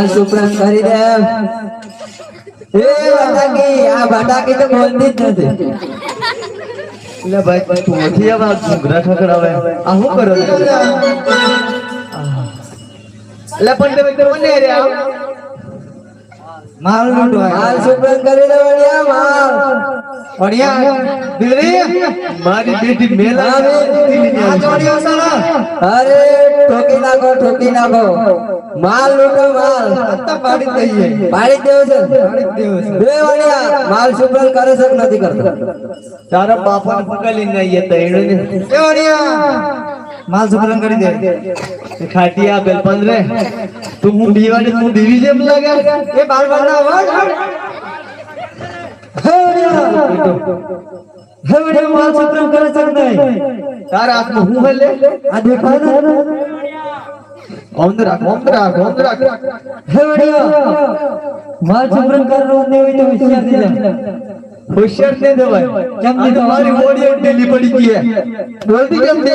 માલ સુપ્રમ કરી દે. એ બટાકી આ બટાકી તો બોલતી જ નથી. એટલે ભાઈ તું નથી આવા ઘૂઘરા ઠકરાવે આ શું કરો? છો? એટલે પણ તમે કોને રે આમ? માલ લૂંટવા માલ સુપ્રમ કરી દે વડિયા માલ વડિયા બિલરી મારી બેટી મેલા અરે ઠોકી નાખો ઠોકી નાખો. માલ લૂંટો માલ. પાડી દઈએ. પાડી દેવો છે? બે વડિયા માલ સુપ્રમ કરે છે નથી કરતો? તારા બાપાને પકડી લઈને આવીએ તો એણે ને માલ સુપ્રમ કરી દે. ખાટી આ બેલપંદ રે. તું હું દીવાની તું દીવી જેમ લાગે. એ બાર બાર ના અવાજ. હે માલ સુપ્રમ કરે નહીં? તારા હાથમાં હું હલે આ દેખાય ને? ઓમ રાખ ઓમ રાખ ઓમ રાખ. હે માલ ને હોય તો થઈ જા હોશિયાર ને દેવાય કેમ નહીં તમારી બોડી ઢીલી પડી ગઈ છે. બોલતી કેમ છે?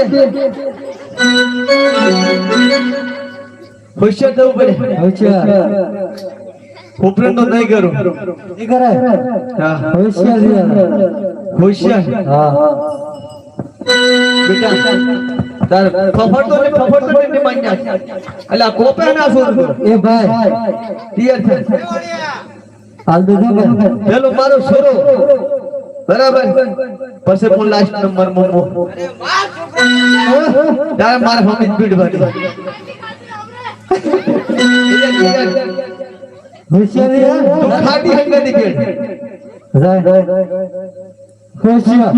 હોશિયાર થવું પડે. હોશિયાર. તો નહીં કરું. એ કરે હા. હોશિયાર હોશિયાર. હા. બેટા તાર ફફડતો ને ફફડતો ને ને માન્યા એટલે કોપે ના છોડતો એ ભાઈ. ક્લિયર છે. પેલો મારો છોરો બરાબર પછી હું લાસ્ટ નંબર મોમો તારે મારે મમ્મી સ્પીડ ભરી હોશિયાર થઈ જા તું ખાટી હંગાતી પેડ રાય હોશિયાર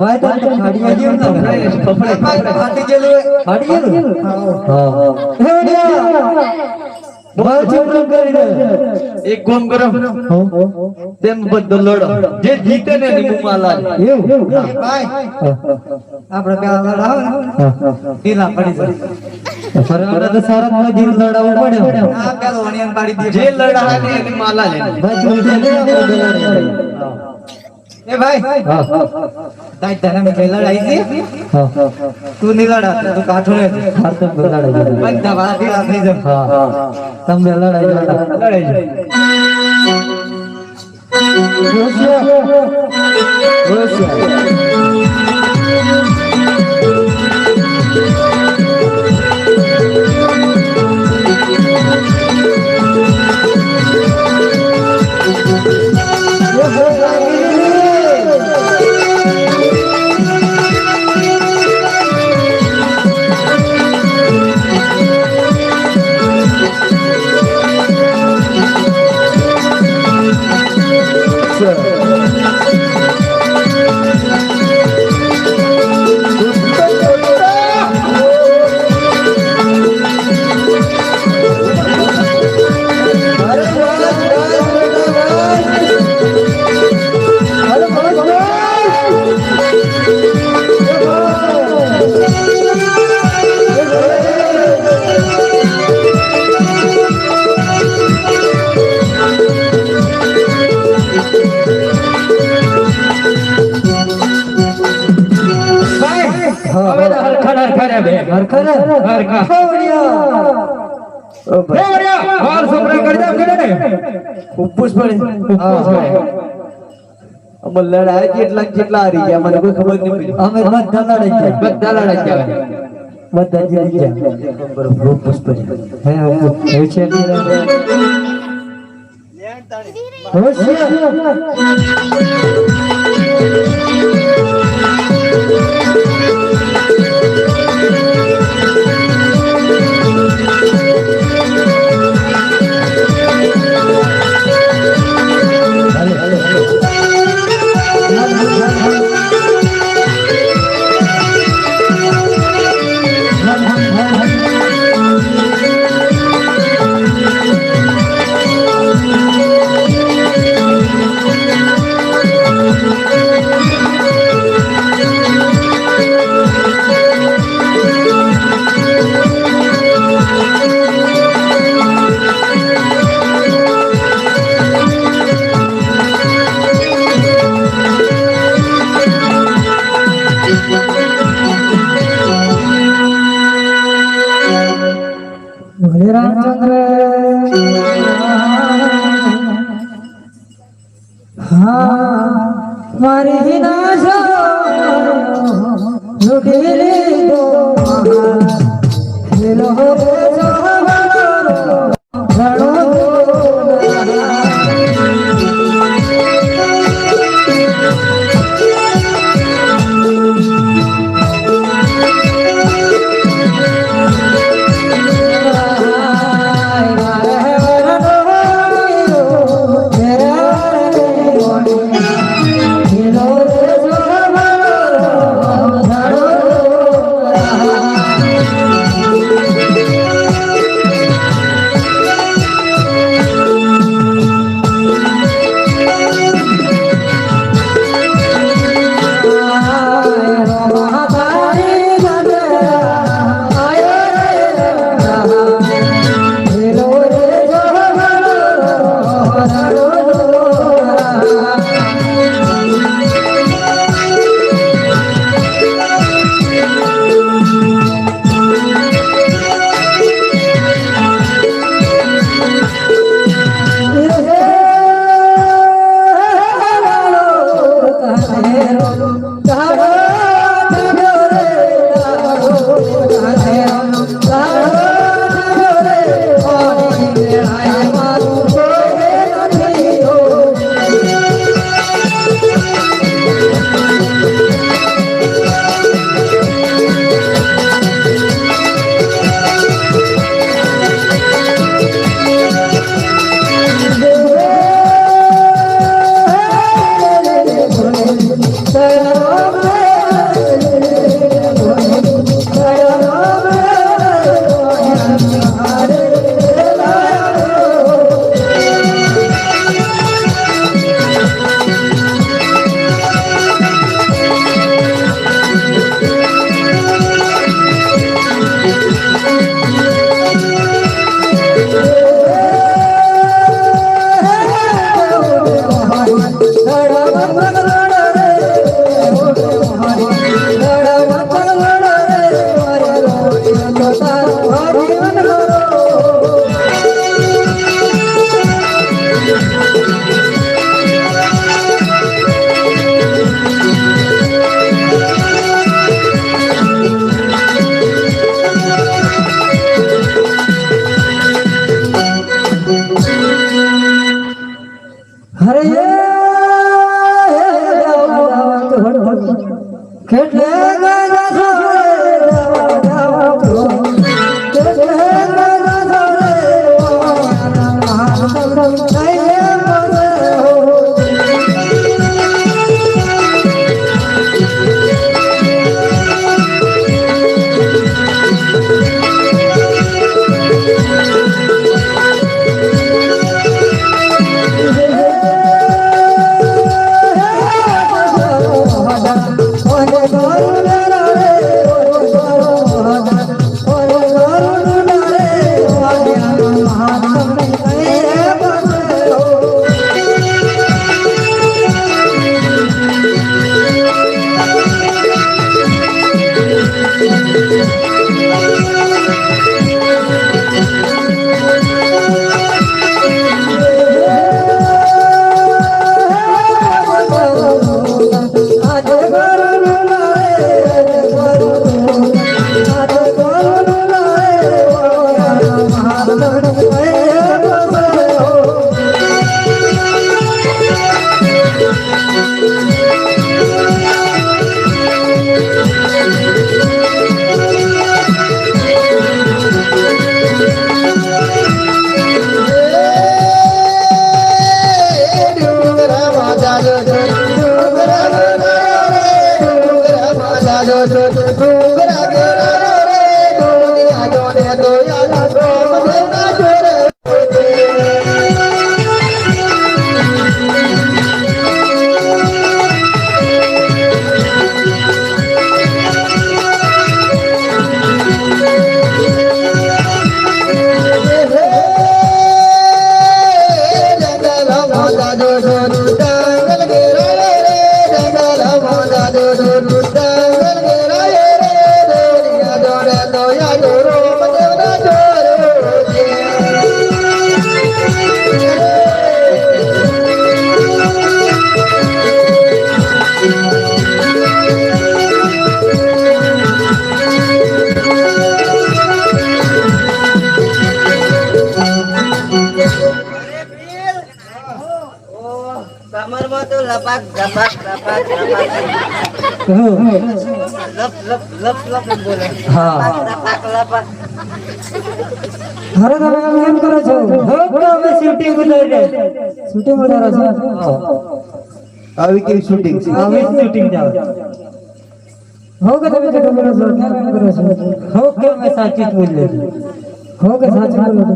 ભાઈ તો તો ખાડી ગયો ને ફફડે ફાટી ગયેલું ફાટી ગયેલું હા હા. હે વડિયા માલ સુપ્રમ કરી દે એક કોમ કરો તેમ બધો લડો. જે જીતે ને એની મુમાં લાગે. એવું? આપણે પેલા લડાવ ને. પડી જાય. ફરવાના તો સારા માં જીવ લડાવવું પડે. આ પેલો વણિયાને પાડી જે લડા ને એની માલા લે ભાઈ એ ભાઈ હા હા તાઈ તને મે લડાઈ છે? તું ની લડા તું કાઠો રે હા. તો લડાઈ બધા વાળા ઢીલા થઈ આપી હા હા તમે લડાઈ લડા લડાઈ રોશિયા. હોશિયાર બે હરખા રે હરખા ઓ ભાઈ. માલ સુપ્રમ કરી દે કે ને ઉપુસ પડે. અમે લડાય કેટલા કેટલા હારી ગયા મને કોઈ ખબર નહીં પડી. અમે બધા લડાઈ ગયા. બધા લડાઈ ગયા. બધા જઈ ગયા. હે એવું છે હોશિયાર હા મારી વિનાશ લૂટી দয়াল લપ લપ લપ લપ એમ બોલે હા. લપાક લપાક અરે તમે આમ કેમ કરો છો હો તો અમે શૂટિંગ ઉતારી શૂટિંગ ઉતારો છો આવી કેવી શૂટિંગ છે અમે શૂટિંગ જાવ હો કે તમે જતો બોલો છો કેમ એમ કરો છો હો કે અમે સાચી જ બોલીએ છીએ. હો કે સાચું બોલો છો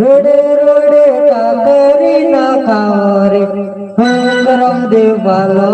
રોડે રોડે કાકરી ના ખારે કરમ દેવ બાલો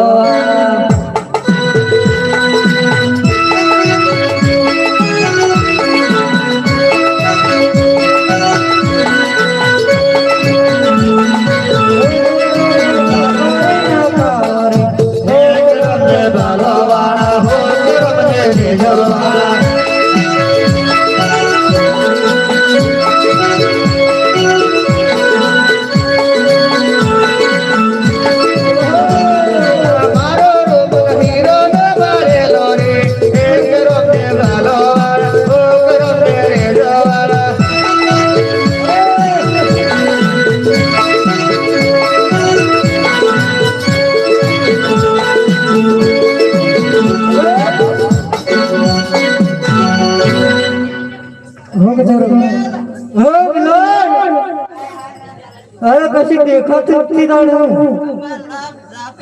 દેખાતું જ નથી તારું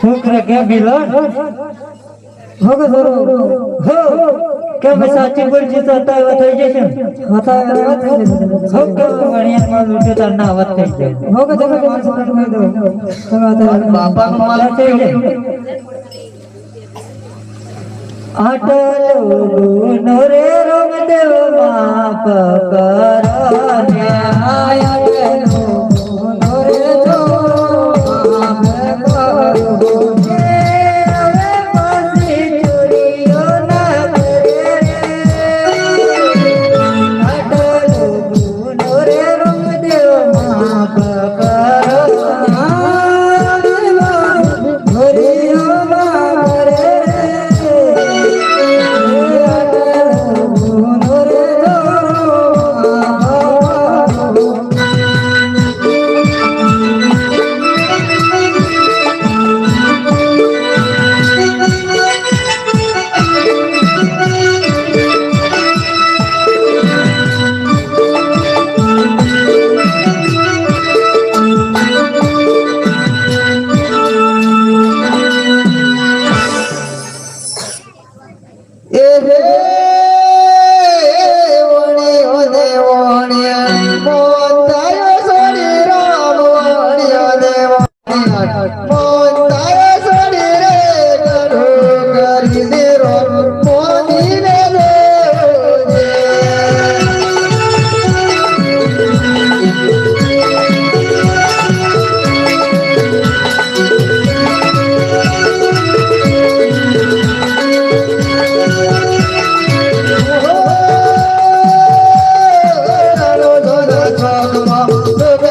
શું કરે કે મિલન હો કે જરો હો કે અમે સાચી બોલજી તો હતા એવા થઈ જશે ને? હતા અરે વાત થઈ જશે હો કે વણિયામાં લૂંટ્યો તાર ના વાત થઈ જાય હો કે તમે મારી સાથે કહી દો તમે હતા બાપાનો માલ થઈ જાય આટલો ગુનો રે રોમદેવ માફ કરો ને આયલો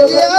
Yeah.